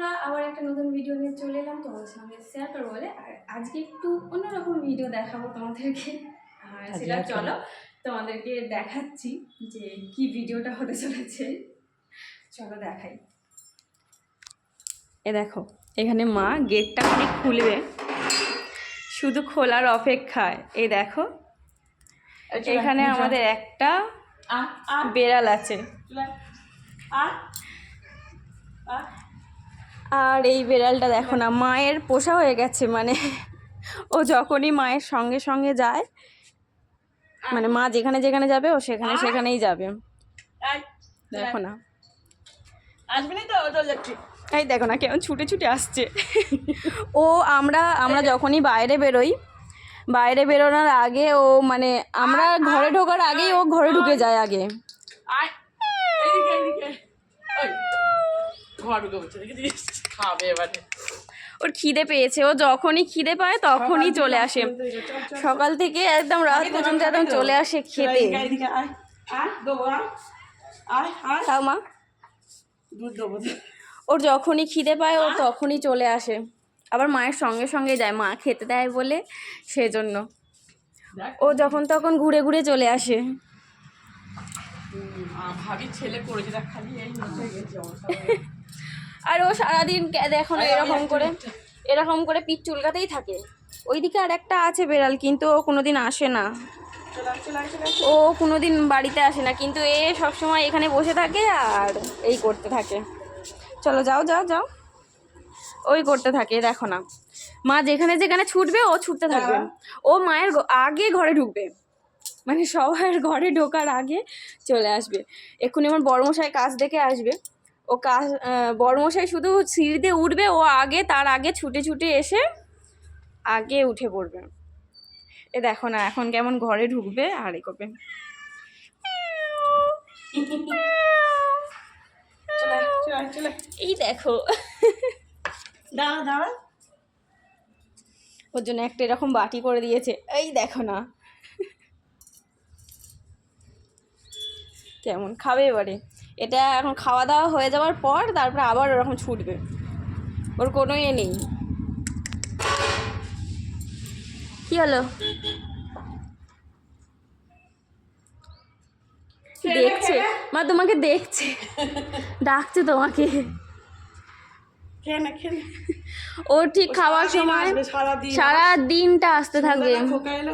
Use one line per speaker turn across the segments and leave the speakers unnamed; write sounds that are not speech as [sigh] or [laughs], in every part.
বন্ধুরা আবার একটা নতুন ভিডিও নিয়ে চলে এলাম তোমাদের সঙ্গে শেয়ার করব বলে। আর আজকে একটু অন্যরকম ভিডিও দেখাবো তোমাদেরকে। আর সেটা চলো তোমাদেরকে দেখাচ্ছি যে কি ভিডিওটা হতে চলেছে। চলো দেখাই। এ দেখো এখানে মা গেটটা খালি খুলবে শুধু খোলার অপেক্ষায়। এই দেখো এখানে আমাদের একটা বেড়াল আছে। আর এই বেড়ালটা দেখো না মায়ের পোষা হয়ে গেছে মানে ও যখনই মায়ের সঙ্গে সঙ্গে যায় মানে মা যেখানে যেখানে যাবে ও সেখানে সেখানেই যাবে। দেখো না। এই দেখো না কেমন ছুটে ছুটে আসছে। ও আমরা আমরা যখনই বাইরে বেরোই বাইরে বেরোনোর আগে ও মানে আমরা ঘরে ঢোকার আগেই ও ঘরে ঢুকে যায় আগে
আয় এইদিকে এইদিকে ওই ঘর খাবে এবারে।
ওর খিদে পেয়েছে ও যখনই খিদে পায় তখনই চলে আসে। সকাল থেকে একদম রাত পর্যন্ত একদম চলে আসে খেতে। তাও মা। ওর যখনই খিদে পায় ও তখনই চলে আসে। আবার মায়ের সঙ্গে সঙ্গে যায় মা খেতে দেয় বলে সেজন্য। ও যখন তখন ঘুরে ঘুরে চলে আসে।
ভাবি ছেলে করেছে খালি এই গেছে [laughs]
আর ও সারাদিন দেখো না এরকম করে এরকম করে পিঠ চুলকাতেই থাকে। ওইদিকে আর একটা আছে বেড়াল কিন্তু ও কোনোদিন আসে না। ও কোনোদিন বাড়িতে আসে না কিন্তু এ সবসময় এখানে বসে থাকে আর এই করতে থাকে। চলো যাও যাও যাও। ওই করতে থাকে দেখো না। মা যেখানে যেখানে ছুটবে ও ছুটতে থাকবে। ও মায়ের আগে ঘরে ঢুকবে। মানে সবার ঘরে ঢোকার আগে চলে আসবে। এক্ষুনি আমার বড়মশাই কাজ দেখে আসবে। ও কাজ বড়মশাই শুধু সিঁড়িতে উঠবে ও আগে তার আগে ছুটে ছুটে এসে আগে উঠে পড়বে। এ দেখো না এখন কেমন ঘরে ঢুকবে আর এ করবে। এই দেখো।
দাঁড়া দাঁড়া।
ওর জন্য একটা এরকম বাটি করে দিয়েছে। এই দেখো না। কেমন খাবে এবারে। এটা এখন খাওয়া দাওয়া হয়ে যাওয়ার পর তারপরে আবার ওরকম ছুটবে। ওর কোনো ইয়ে নেই। কি হলো? দেখছে। মা তোমাকে দেখছে। ডাকছে তোমাকে।
খেয়ে না খেয়ে নে।
ও ঠিক খাওয়ার
সারাদিন
সময় সারা দিনটা আসতে থাকবে।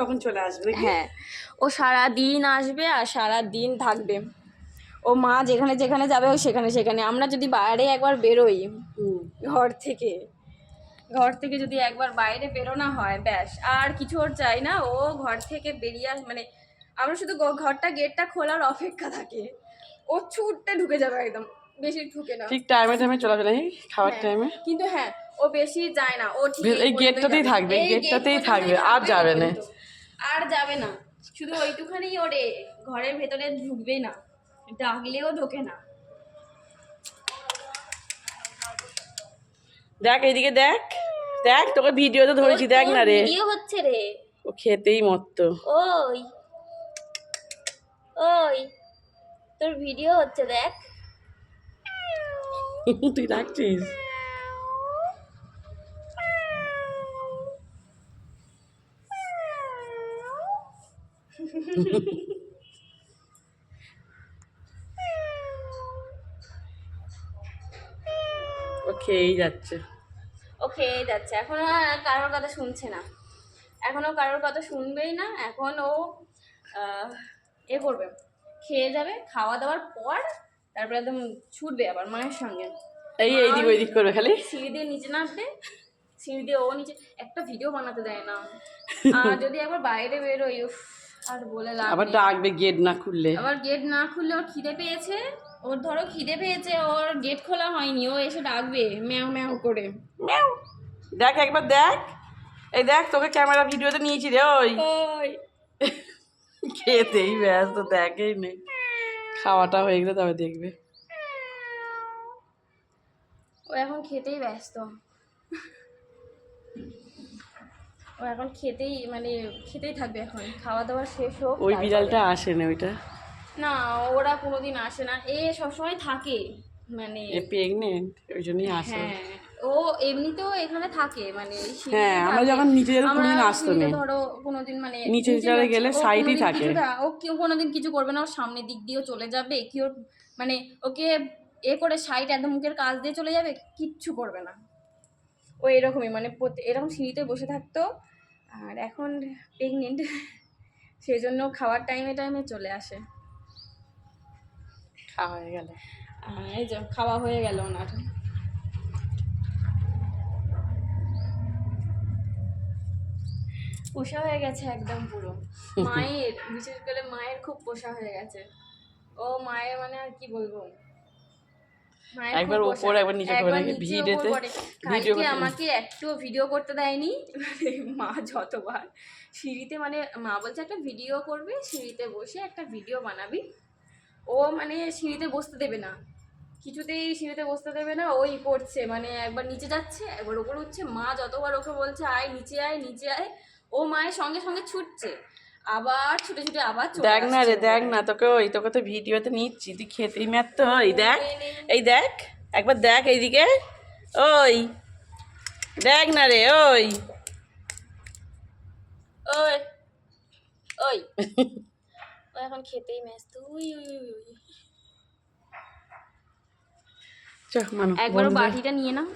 তখন চলে আসবে
হ্যাঁ। ও সারা দিন আসবে আর সারা দিন থাকবে। ও মা যেখানে যেখানে যাবে ও সেখানে সেখানে। আমরা যদি বাইরে একবার বেরোই ঘর থেকে। ঘর থেকে যদি একবার বাইরে বেরোনো হয় ব্যাস। আর কিছু ওর চাই না ও ঘর থেকে বেরিয়ে আস মানে আমরা শুধু ঘরটা গেটটা খোলার অপেক্ষা থাকে। ও ছুটতে ঢুকে যাবে একদম বেশি ঢুকে না।
ঠিক টাইমে টাইমে চলে নাকি খাওয়ার
হ্যাঁ,
টাইমে
কিন্তু হ্যাঁ ও বেশি যায় না ও ঠিক
এই গেটটাতেই থাকবে, গেটটাতেই থাকবে, আর যাবে না।
আর যাবে না। শুধু ওইটুখানি ওরে ঘরের ভেতরে ঢুকবেই না। ডাকলেও ঢোকে না
দেখ এইদিকে দেখ। দেখ তোকে ভিডিওতে ধরেছি দেখ না রে।
ভিডিও হচ্ছে রে।
ও খেতেই মত্ত।
ওই। ওই। তোর ভিডিও হচ্ছে দেখ। [laughs]
তুই রাখছিস? [laughs] ও খেয়েই যাচ্ছে।
ও খেয়ে যাচ্ছে। এখন আর কারোর কথা শুনছে না। এখনও কারোর কথা শুনবেই না। এখন ও এ করবে। খেয়ে যাবে খাওয়া দাওয়ার পর তারপরে একদম ছুটবে আবার মায়ের সঙ্গে।
এই এইদিক ওইদিক করবে খালি।
সিঁড়ি দিয়ে নিচে নামবে। সিঁড়ি দিয়ে ও নিচে একটা ভিডিও বানাতে দেয় না। [laughs] আর যদি একবার বাইরে বেরোই উফ, আর বলে লাভ
আবার ডাকবে গেট না খুললে।
আবার গেট না খুললে ওর খিদে পেয়েছে। ওর ধরো খিদে পেয়েছে ওর গেট খোলা হয়নি ও এসে ডাকবে ম্যাও ম্যাও করে।
ম্যাও। দেখ একবার দেখ। এই দেখ তোকে ক্যামেরা ভিডিওতে নিয়েছি রে ওই। খেতেই ব্যস্ত দেখেই নেই খাওয়াটা হয়ে গেলে তবে দেখবে।
ও এখন খেতেই ব্যস্ত। ও এখন খেতেই মানে খেতেই থাকবে এখন। খাওয়া দাওয়া শেষ হোক
ওই। বিড়ালটা আসে না ওইটা।
না ওরা কোনোদিন আসে না এ সবসময় থাকে মানে
এ প্রেগনেন্ট ওই জন্যই আসে
হ্যাঁ ও এমনিতেও এখানে থাকে মানে
হ্যাঁ, আমরা। যখন নিচে
আমরা
কোনোদিন আসতো না।
ধরো কোনোদিন মানে
নিচে
নিচে
গেলে সাইডেই থাকে।
ও কেউ কোনোদিন কিছু করবে না ওর সামনের দিক দিয়েও চলে যাবে কি ওর মানে ওকে এ করে সাইড একদম মুখের কাজ দিয়ে চলে যাবে কিচ্ছু করবে না ও এরকমই মানে এরকম সিঁড়িতে বসে থাকতো আর এখন প্রেগনেন্ট সেই জন্য খাওয়ার টাইমে টাইমে চলে আসে
খাওয়া হয়ে গেল।
এই যে খাওয়া হয়ে গেল ওনার। পোষা হয়ে গেছে একদম পুরো। [laughs] মায়ের বিশেষ করে মায়ের খুব পোষা হয়ে গেছে। ও মায়ের মানে আর কি বলব? মায়ের
একবার
পোষা।
একবার নিচে করে ভিডিওতে- [laughs] ভিডিও
আমাকে একটু ভিডিও করতে দেয়নি। মানে [laughs] মা যতবার সিঁড়িতে মানে মা বলছে একটা ভিডিও করবে সিঁড়িতে বসে একটা ভিডিও বানাবি। ও মানে সিঁড়িতে বসতে দেবে না। কিছুতেই সিঁড়িতে বসতে দেবে না ওই করছে মানে একবার নিচে যাচ্ছে একবার ওপরে উঠছে মা যতবার ওকে বলছে আয় নিচে আয় নিচে আয় ও মায়ের সঙ্গে সঙ্গে ছুটছে। আবার ছুটে ছুটে আবার
দেখ না রে দেখ না তোকে ওই তোকে তো ভিডিওতে নিচ্ছি তুই খেতেই ম্যাত তো ওই দেখ
এই
দেখ একবার দেখ এইদিকে ওই দেখ না রে ওই।
ওই ওই। [laughs] ও এখন খেতেই ব্যস্ত। উই উই উই উই।
চ মানু
একবার ও
বন্ধুরা,
বাটিটা নিয়ে নাও।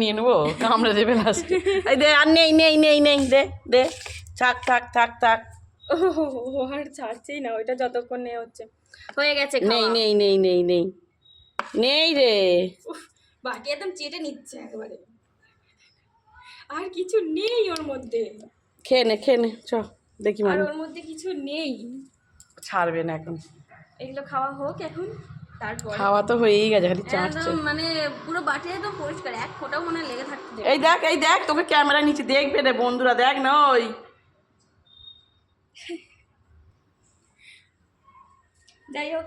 নিয়ে নেব? কামড়ে দেবে লাস্টে এই দে আর নেই নেই নেই নেই দে দে। থাক থাক থাক থাক।
ও আর ছাড়ছেই না ওইটা যতক্ষণ নেই হচ্ছে। হয়ে গেছে
নেই নেই নেই নেই নেই। নেই রে।
বাটি একদম চেটে নিচ্ছে একবারে। আর কিছু নেই ওর মধ্যে।
খেয়ে নে খেয়ে নে চ। দেখি
আর
মানু
ওর মধ্যে কিছু নেই।
ছাড়বে না এখন।
এগুলো খাওয়া হোক এখন তারপর।
খাওয়া তো হয়েই গেছে খালি চাটছে।
একদম মানে পুরো বাটি একদম পরিষ্কার এক ফোঁটাও মনে লেগে থাকতে
এই দেখ এই দেখ তোকে ক্যামেরা নিচে দেখবে রে বন্ধুরা দেখ না ওই।
যাই হোক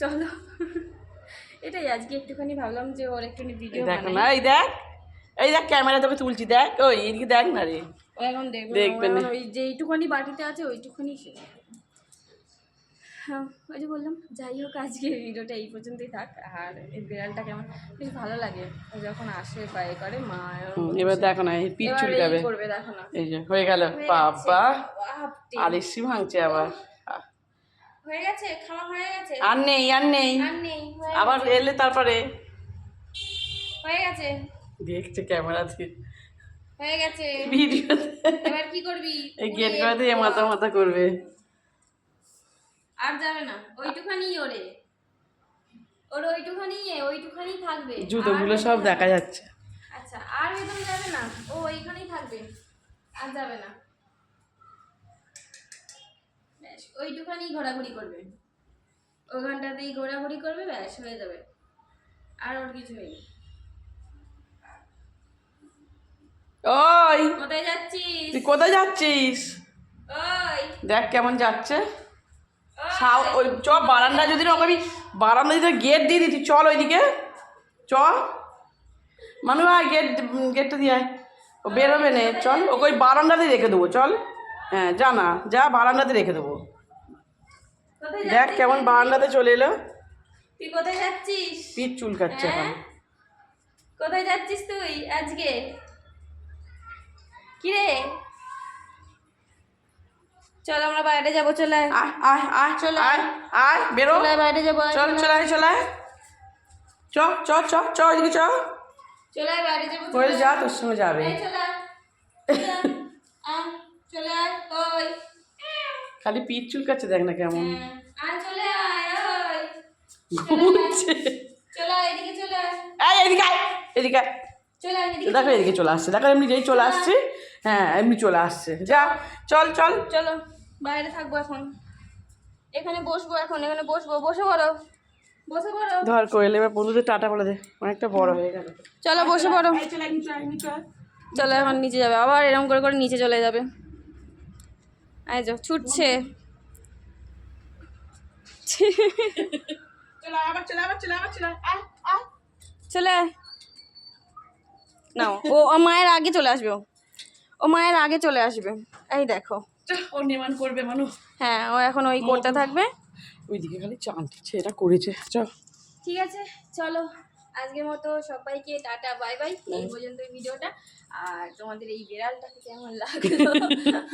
চলো। এটাই আজকে একটুখানি ভাবলাম যে ওর একটুখানি ভিডিও
দেখো না এই দেখ এই দেখ ক্যামেরা তোকে তুলছি দেখ ওই এদিকে দেখ না রে।
এখন দেখবে
দেখবে
দেখবে
না।
ওই যেইটুখানি বাটিতে আছে ওইটুখানি সে হ্যাঁ ওই যে বললাম যাই হোক আজকে ভিডিওটা এই পর্যন্তই থাক। আর এই বিড়ালটা কেমন বেশ ভালো লাগে। যখন আসে বা এ করে মা
এবার দেখো না এই পিঠ চুলকাবে
করবে দেখো না।
এই যে হয়ে গেল বাবা। এসি ভাঙছে আবার।
হয়ে গেছে খাওয়া হয়ে গেছে।
আর নেই আর নেই।
আর নেই
আবার এলে তারপরে?
হয়ে গেছে।
দেখছে ক্যামেরা দিয়ে
হয়ে গেছে।
ভিডিও
এবার কি করবি?
এই গেট করে দিয়ে মাথা মাথা করবে।
আর যাবে না ওইটুখানি ওরে। ওর ওইটুখানি ওইটুখানি থাকবে।
জুতোগুলো সব দেখা যাচ্ছে।
আচ্ছা আর ভেতরে যাবে না ও ওইখানেই থাকবে আর যাবে না। ব্যাস ওইটুখানি ঘোরাঘুরি করবে। ওইখানটাতেই ঘোরাঘুরি করবে ব্যাস হয়ে যাবে। আর ওর কিছু নেই।
ওই
কোথায় যাচ্ছিস?
তুই কোথায় যাচ্ছিস?
ওই।
দেখ কেমন যাচ্ছে। সাউ- ওই চ বারান্দা যদি না আমি বারান্দা যদি গেট দিয়ে দিই তুই চল ওইদিকে। চল। মানু আয় গেট গেটটা দিয়ে আয়। ও বেরোবে নে। চল ওকে ওই বারান্দাতে রেখে দেবো চল। হ্যাঁ যা না যা বারান্দাতে রেখে দেবো। দেখ কেমন বারান্দাতে চলে এলো।
তুই কোথায় যাচ্ছিস?
পিঠ চুলকাচ্ছে এখন।
হ্যাঁ? কোথায় যাচ্ছিস তুই আজকে? কিরে চল আমরা বাইরে যাব চলে আয়।
আয় আয় আয়
চলে
আয়। আয় বেরো।
চলে বাইরে যাব
চল চল আয় চল চ চ চ চ ওইদিকে চ।
চলে আয় বাইরে যাব
ওই যা
আয়।
তোর সঙ্গে যাবে।
চলে আয়। চলে আয়। ওই।
খালি পিঠ চুলকাচ্ছে দেখ না কেমন।
হ্যাঁ, আয় চলে আয় ওই।
ঘুরছে।
চলে আয় এদিকে চলে আয়।
এদিকে আয় এদিকে আয়।
চলে আয় এদিকে
দেখো এদিকে চলে আসছে। দেখো এমনি যেই চলে আসছে। হ্যাঁ এমনি চলে আসছে। যা চল চল।
চলো বাইরে থাকব এখন। এখানে বসবো এখন এখানে বসবো বসে পড়ো। বসে পড়ো।
ধর কোয়েল এবার বন্ধুদের টাটা বলে দে। অনেকটা বড় হয়ে গেল।
চলো বসে পড়ো। চলো এখন নিচে যাবে। আবার এরকম করে করে নিচে চলে যাবে। আয় যাও ছুটছে।
চলে আবার চলে আবার চলে আবার চলে। আয় আয়।
চলে আয়। নাও ও ও মায়ের আগে চলে আসবে ও। ও মায়ের আগে চলে আসবে। এই দেখো।
চল, ও নির্মাণ করবে মানুষ
হ্যাঁ ও এখন ওই করতে থাকবে।
ওইদিকে খালি চান দিচ্ছে এটা করেছে। চ
ঠিক আছে চলো। আজকের মতো সবাইকে টাটা বাই বাই। এই পর্যন্ত ভিডিওটা। আর তোমাদের এই বিড়ালটাকে কেমন [laughs] লাগল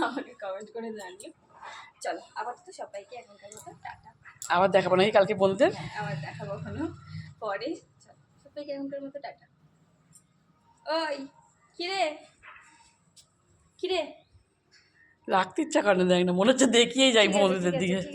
আমাকে কমেন্ট করে জানিও। চলো আপাতত সবাইকে এখনকার মতো টাটা।
আবার দেখাবো নাকি কালকে বলতে
আবার দেখা কখনো। পরে চলো সবাইকে এখনকার মতো টাটা। ওই কিরে? কিরে?
রাখতে ইচ্ছা করে না দেখ না মনে হচ্ছে দেখিয়েই যাই
বৌদিদের
বন্ধুদের দিকে।